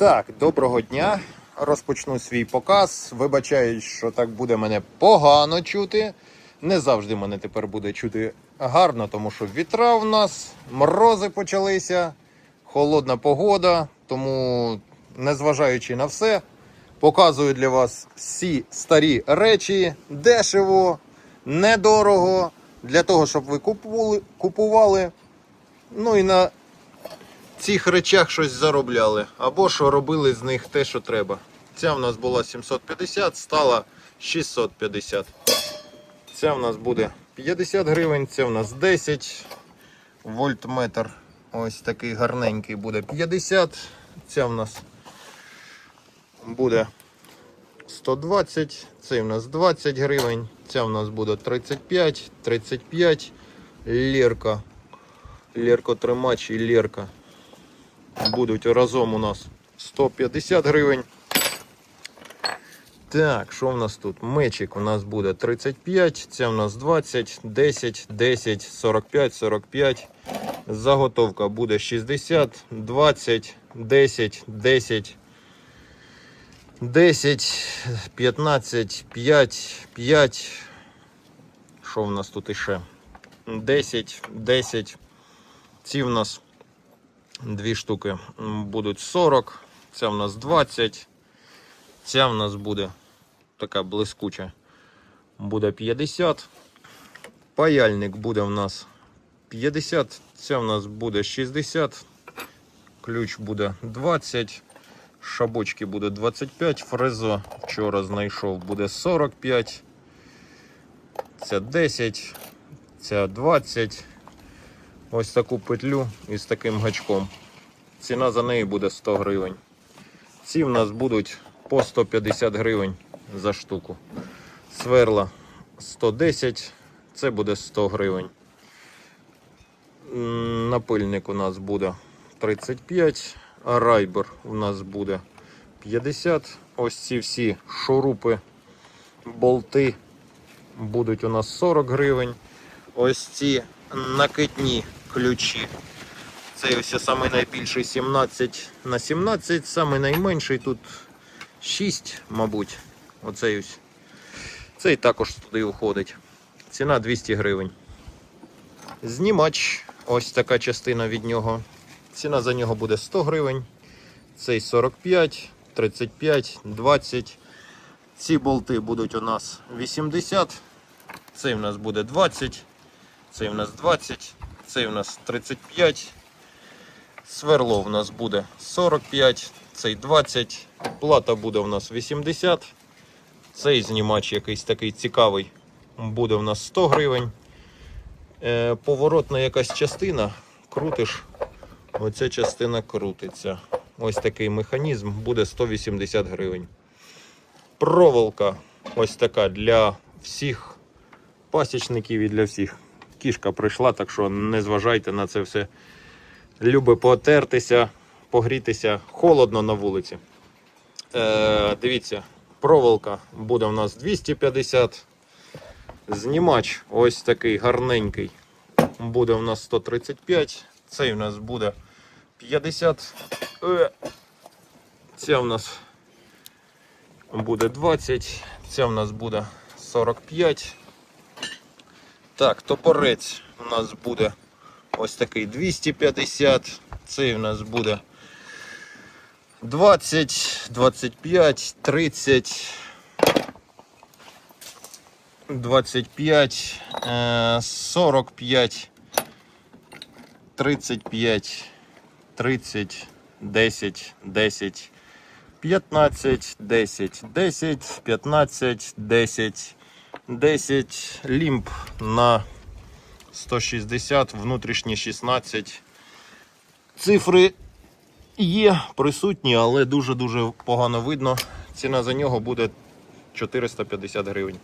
Так, доброго дня. Розпочну свій показ. Вибачаюсь, що так буде мене погано чути. Не завжди мене тепер буде чути гарно, тому що вітра в нас, морози почалися, холодна погода. Тому, незважаючи на все, показую для вас всі старі речі, дешево, недорого, для того, щоб ви купували, купували. Ну і на цих речах щось заробляли, або що робили з них те, що треба. Ця в нас була 750, стала 650. Ця в нас буде 50 гривень, це в нас 10. Вольтметр ось такий гарненький буде 50. Ця в нас буде 120, цей в нас 20 гривень, ця в нас буде 35, 35, лірка. Ліркотримач і лірка будуть разом у нас 150 гривень. Так, що в нас тут? Мечик у нас буде 35, це в нас 20, 10, 10, 45, 45. Заготовка буде 60, 20, 10, 10, 10, 15, 5, 5. Що в нас тут іще? 10, 10. Ці в нас Дві штуки будуть 40, ця в нас 20, ця в нас буде така блискуча, буде 50. Паяльник буде в нас 50, ця в нас буде 60, ключ буде 20, шабочки буде 25, фрезо вчора знайшов буде 45, ця 10, ця 20 ось таку петлю із таким гачком. Ціна за неї буде 100 гривень. Ці в нас будуть по 150 гривень за штуку. Сверла 110, це буде 100 гривень. Напильник у нас буде 35, а райбер у нас буде 50. Ось ці всі шурупи, болти будуть у нас 40 гривень. Ось ці накидні ключі. Цей ось самий найбільший 17 на 17, самий найменший тут 6, мабуть. Оцей ось. Цей також туди входить. Ціна 200 гривень. Знімач, ось така частина від нього. Ціна за нього буде 100 гривень. Цей 45, 35, 20. Ці болти будуть у нас 80. Цей у нас буде 20. Цей у нас 20, цей у нас 35. Сверло в нас буде 45, цей 20. Плата буде у нас 80. Цей знімач якийсь такий цікавий. Буде у нас 100 гривень. Е, поворотна якась частина. Крутиш. Оця частина крутиться. Ось такий механізм буде 180 гривень. Проволока ось така для всіх пасічників і для всіх кішка прийшла, так що не зважайте на це все. Люби потертися, погрітися, холодно на вулиці. Е, дивіться, проволока буде у нас 250. Знімач ось такий гарненький. Буде у нас 135. Цей у нас буде 50. Е, ця у нас буде 20. Ця у нас буде 45. Так, топорець у нас буде ось такий 250. Цей у нас буде 20, 25, 30, 25, е, 45, 35, 30, 10, 10, 15, 10, 10, 15, 10. 10 лімб на 160, внутрішні 16. Цифри є присутні, але дуже-дуже погано видно. Ціна за нього буде 450 гривень.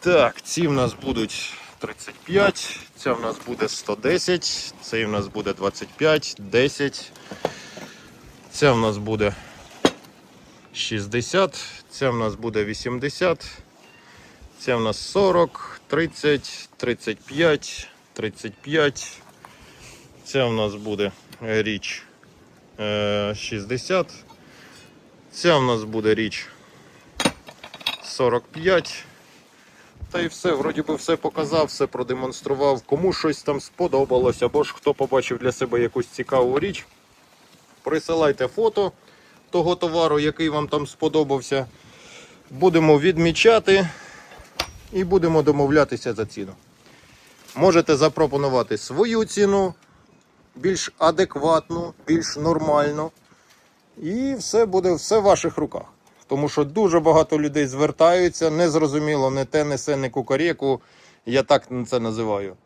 Так, ці в нас будуть 35, ця в нас буде 110, цей в нас буде 25, 10. Ця в нас буде 60, ця в нас буде 80. Це в нас 40, 30, 35, 35. Це в нас буде річ е, 60. Ця в нас буде річ 45. Та й все, вроді би все показав, все продемонстрував. Кому щось там сподобалось, або ж хто побачив для себе якусь цікаву річ, присилайте фото того товару, який вам там сподобався. Будемо відмічати і будемо домовлятися за ціну. Можете запропонувати свою ціну, більш адекватну, більш нормальну. І все буде все в ваших руках. Тому що дуже багато людей звертаються, незрозуміло, не те, не се, не кукарєку. Я так це називаю.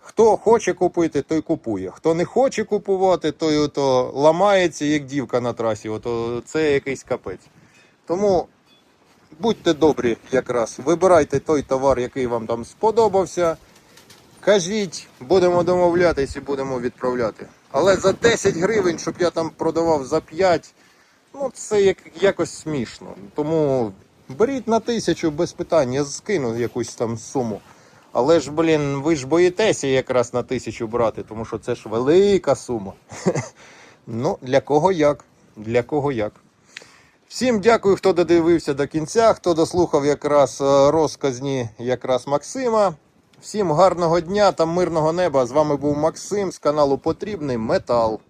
Хто хоче купити, той купує. Хто не хоче купувати, той ламається, як дівка на трасі. Ото це якийсь капець. Тому будьте добрі, якраз вибирайте той товар, який вам там сподобався. Кажіть, будемо домовлятись і будемо відправляти. Але за 10 гривень, щоб я там продавав за 5, ну це як, якось смішно. Тому беріть на тисячу без питань, я скину якусь там суму. Але ж, блін, ви ж боїтеся якраз на тисячу брати, тому що це ж велика сума. Ну, для кого як? Для кого як. Всім дякую, хто додивився до кінця, хто дослухав якраз е, розказні якраз Максима. Всім гарного дня та мирного неба. З вами був Максим з каналу Потрібний Метал.